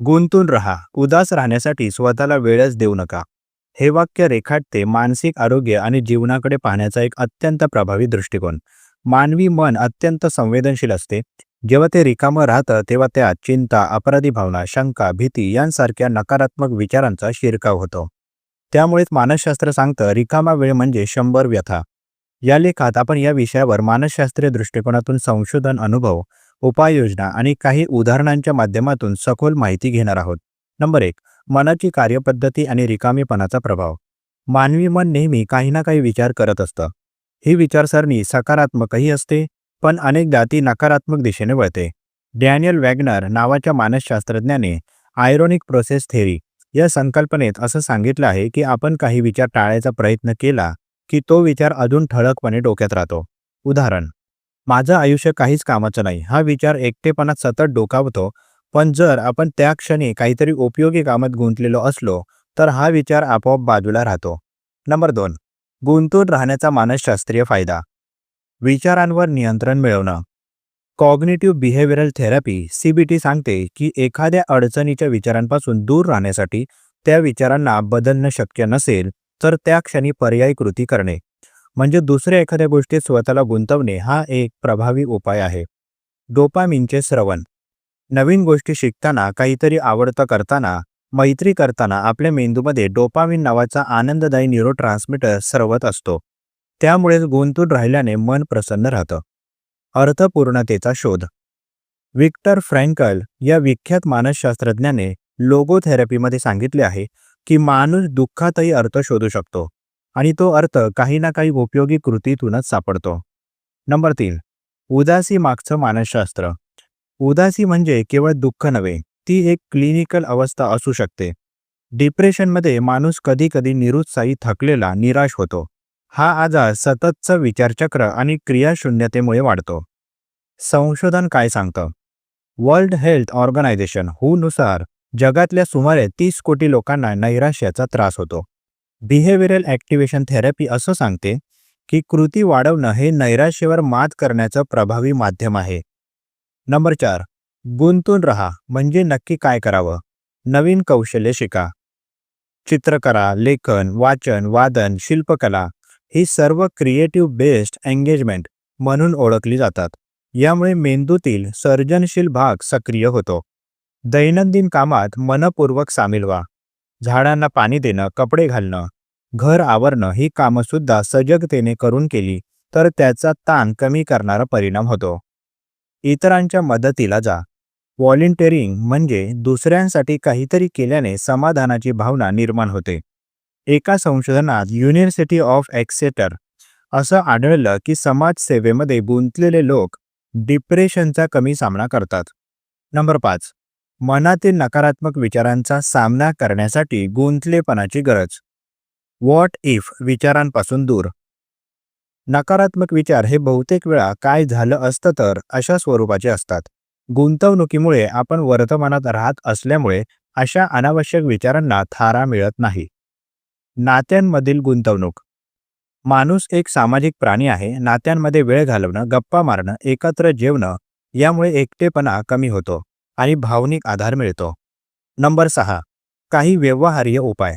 गुंतून रहा. उदास राहण्यासाठी स्वतःला वेळच देऊ नका. हे वाक्य रेखाटते मानसिक आरोग्य आणि जीवनाकडे पाहण्याचा एक अत्यंत प्रभावी दृष्टिकोन. मानवी मन अत्यंत संवेदनशील असते. जेव्हा ते रिकामं राहतं तेव्हा त्यात चिंता अपराधी भावना शंका भीती यांसारख्या नकारात्मक विचारांचा शिरकाव होतो. त्यामुळेच मानसशास्त्र सांगतं रिकामा वेळ म्हणजे शंभर व्यथा. या लेखात आपण या विषयावर मानसशास्त्रीय दृष्टिकोनातून संशोधन अनुभव उपाययोजना आणि काही उदाहरणांच्या माध्यमातून सखोल माहिती घेणार आहोत. नंबर एक मनाची कार्यपद्धती आणि रिकामीपणाचा प्रभाव. मानवी मन नेहमी काही ना काही विचार करत असतं. ही विचारसरणी सकारात्मकही असते पण अनेकदा ती नकारात्मक दिशेने वळते. डॅनियल वॅगनर नावाच्या मानसशास्त्रज्ञाने आयरोनिक प्रोसेस थेरी या संकल्पनेत असं सांगितलं आहे की आपण काही विचार टाळायचा प्रयत्न केला की तो विचार अजून ठळकपणे डोक्यात राहतो. उदाहरण माझं आयुष्य काहीच कामाचं नाही. हा विचार एकटेपणात सतत डोकावतो. पण जर आपण त्या क्षणी काहीतरी उपयोगी कामात गुंतलेलो असलो तर हा विचार आपोआप बाजूला राहतो. नंबर दोन. गुंतून राहण्याचा मानसशास्त्रीय फायदा. विचारांवर नियंत्रण मिळवणं. कॉग्निटिव्ह बिहेवियरल थेरपी सीबीटी सांगते की एखाद्या अडचणीच्या विचारांपासून दूर राहण्यासाठी त्या विचारांना बदलणं शक्य नसेल तर त्या क्षणी पर्यायी कृती करणे. म्हणजे दुसऱ्या एखाद्या गोष्टीत स्वतःला गुंतवणे हा एक प्रभावी उपाय आहे. डोपामिनचे श्रवण नवीन गोष्टी शिकताना काहीतरी आवडतं करताना मैत्री करताना आपल्या मेंदूमध्ये डोपामिन नावाचा आनंददायी न्यूरो ट्रान्समीटर असतो. त्यामुळेच गुंतून राहिल्याने मन प्रसन्न राहतं. अर्थपूर्णतेचा शोध. विक्टर फ्रँकल या विख्यात मानसशास्त्रज्ञाने लोगोथेरपीमध्ये सांगितले आहे की माणूस दुःखातही अर्थ शोधू शकतो. आणि तो अर्थ काही ना काही उपयोगी कृतीतूनच सापडतो. नंबर तीन. उदासी मागचं मानसशास्त्र. उदासी म्हणजे केवळ दुःख नव्हे ती एक क्लिनिकल अवस्था असू शकते. डिप्रेशनमध्ये माणूस कधी कधी निरुत्साही थकलेला निराश होतो. हा आजार सततचं विचारचक्र आणि क्रियाशून्यतेमुळे वाढतो. संशोधन काय सांगतं? वर्ल्ड हेल्थ ऑर्गनायझेशन हू नुसार जगातल्या सुमारे तीस कोटी लोकांना नैराश्याचा त्रास होतो. बिहेवियरल ॲक्टिव्हेशन थेरपी असं सांगते की कृती वाढवणं हे नैराश्यावर मात करण्याचं प्रभावी माध्यम आहे. नंबर चार गुंतून रहा म्हणजे नक्की काय करावं? नवीन कौशल्य शिका. चित्रकला लेखन वाचन वादन शिल्पकला ही सर्व क्रिएटिव्ह बेस्ड एंगेजमेंट म्हणून ओळखली जातात. यामुळे मेंदूतील सर्जनशील भाग सक्रिय होतो. दैनंदिन कामात मनपूर्वक सामील व्हा. झाडांना पाणी देणं कपडे घालणं घर आवरणं ही कामंसुद्धा सजगतेने करून केली तर त्याचा ताण कमी करणारा परिणाम होतो. इतरांच्या मदतीला जा. व्हॉलेंटिअरिंग म्हणजे दुसऱ्यांसाठी काहीतरी केल्याने समाधानाची भावना निर्माण होते. एका संशोधनात युनिव्हर्सिटी ऑफ एक्सेटर असं आढळलं की समाजसेवेमध्ये गुंतलेले लोक डिप्रेशनचा कमी सामना करतात. नंबर पाच. मनातील नकारात्मक विचारांचा सामना करण्यासाठी गुंतलेपणाची गरज. व्हॉट इफ विचारांपासून दूर? नकारात्मक विचार हे बहुतेक वेळा काय झालं असतं तर अशा स्वरूपाचे असतात. गुंतवणुकीमुळे आपण वर्तमानात राहत असल्यामुळे अशा अनावश्यक विचारांना थारा मिळत नाही. नात्यांमधील गुंतवणूक. माणूस एक सामाजिक प्राणी आहे नात्यांमध्ये वेळ घालवणं गप्पा मारणं एकत्र जेवणं यामुळे एकटेपणा कमी होतो. आणि भावनिक आधार मिळतो. नंबर सहा. काही व्यवहार्य उपाय.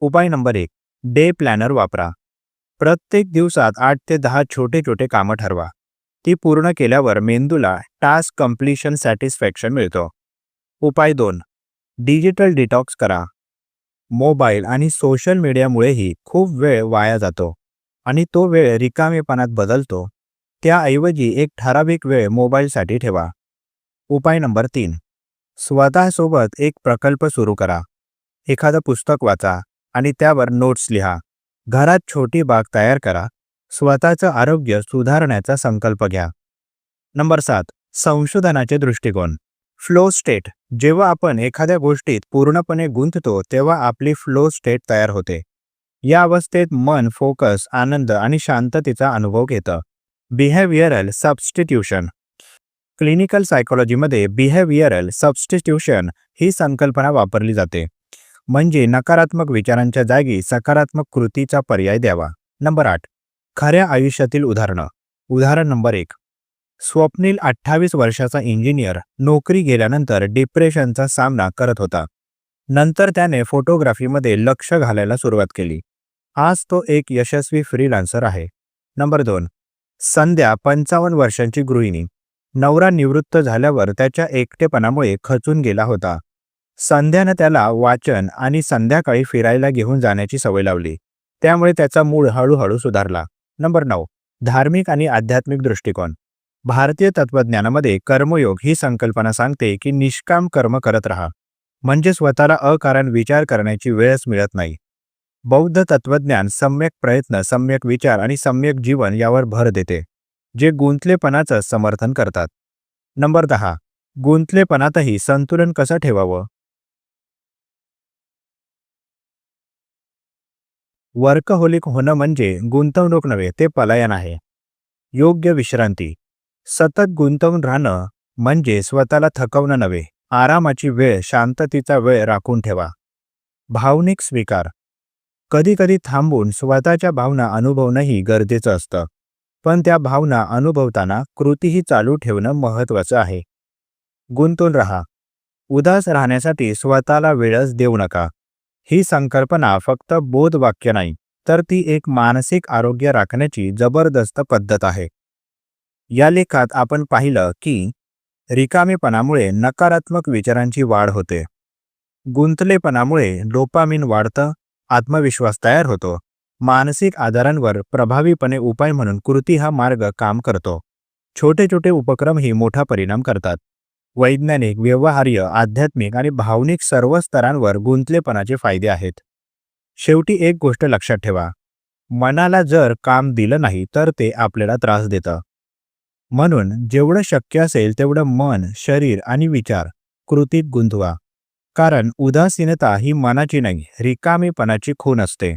उपाय नंबर एक. डे प्लॅनर वापरा. प्रत्येक दिवसात आठ ते दहा छोटे छोटे कामं ठरवा. ती पूर्ण केल्यावर मेंदूला टास्क कम्प्लिशन सॅटिस्फॅक्शन मिळतो. उपाय दोन. डिजिटल डिटॉक्स करा. मोबाईल आणि सोशल मीडियामुळेही खूप वेळ वाया जातो. आणि तो वेळ रिकामेपणात बदलतो. त्याऐवजी एक ठराविक वेळ मोबाईलसाठी ठेवा. उपाय नंबर तीन. स्वतःसोबत एक प्रकल्प सुरू करा. एखादं पुस्तक वाचा आणि त्यावर नोट्स लिहा. घरात छोटी बाग तयार करा. स्वतःचं आरोग्य सुधारण्याचा संकल्प घ्या. नंबर सात. संशोधनाचे दृष्टिकोन. फ्लो स्टेट जेव्हा आपण एखाद्या गोष्टीत पूर्णपणे गुंततो तेव्हा आपली फ्लो स्टेट तयार होते. या अवस्थेत मन फोकस आनंद आणि शांततेचा अनुभव घेतं. बिहेवियरल सबस्टिट्यूशन क्लिनिकल सायकोलॉजीमध्ये बिहेवियरल सबस्टिट्यूशन ही संकल्पना वापरली जाते. म्हणजे नकारात्मक विचारांच्या जागी सकारात्मक कृतीचा पर्याय द्यावा. नंबर आठ. खऱ्या आयुष्यातील उदाहरणं. उदाहरण नंबर एक. स्वप्नील अठ्ठावीस वर्षाचा इंजिनियर नोकरी गेल्यानंतर डिप्रेशनचा सामना करत होता. नंतर त्याने फोटोग्राफीमध्ये लक्ष घालायला सुरुवात केली. आज तो एक यशस्वी फ्रीलान्सर आहे. नंबर दोन. संध्या पंचावन्न वर्षांची गृहिणी. नवरा निवृत्त झाल्यावर त्याच्या एकटेपणामुळे खचून गेला होता. संध्यानं त्याला वाचन आणि संध्याकाळी फिरायला घेऊन जाण्याची सवय लावली. त्यामुळे त्याचा मूळ हळूहळू सुधारला. नंबर नऊ. धार्मिक आणि आध्यात्मिक दृष्टिकोन. भारतीय तत्वज्ञानामध्ये कर्मयोग ही संकल्पना सांगते की निष्काम कर्म करत राहा. म्हणजे स्वतःला अकारण विचार करण्याची वेळच मिळत नाही. बौद्ध तत्वज्ञान सम्यक प्रयत्न सम्यक विचार आणि सम्यक जीवन यावर भर देते. जे गुंतलेपणाचं समर्थन करतात. नंबर दहा. गुंतलेपणातही संतुलन कसं ठेवावं? वर्कहोलिक होणं म्हणजे गुंतवणूक नव्हे ते पलायन आहे. योग्य विश्रांती. सतत गुंतवून राहणं म्हणजे स्वतःला थकवणं नव्हे आरामाची वेळ शांततेचा वेळ राखून ठेवा. भावनिक स्वीकार. कधीकधी थांबून स्वतःच्या भावना अनुभवणंही गरजेचं असतं. पण त्या भावना अनुभवताना कृतीही चालू ठेवणं महत्त्वाचं आहे. गुंतून रहा. उदास राहण्यासाठी स्वतःला वेळच देऊ नका. ही संकल्पना फक्त बोधवाक्य नाही तर ती एक मानसिक आरोग्य राखण्याची जबरदस्त पद्धत आहे. या लेखात आपण पाहिलं की रिकामेपणामुळे नकारात्मक विचारांची वाढ होते. गुंतलेपणामुळे डोपामिन वाढतं आत्मविश्वास तयार होतो. मानसिक आजारांवर प्रभावीपणे उपाय म्हणून कृती हा मार्ग काम करतो. छोटे छोटे उपक्रमही मोठा परिणाम करतात. वैज्ञानिक व्यवहार्य आध्यात्मिक आणि भावनिक सर्व स्तरांवर गुंतलेपणाचे फायदे आहेत. शेवटी एक गोष्ट लक्षात ठेवा. मनाला जर काम दिलं नाही तर ते आपल्याला त्रास देतं. म्हणून जेवढं शक्य असेल तेवढं मन शरीर आणि विचार कृतीत गुंतवा. कारण उदासीनता ही मनाची नाही रिकामीपणाची खून असते.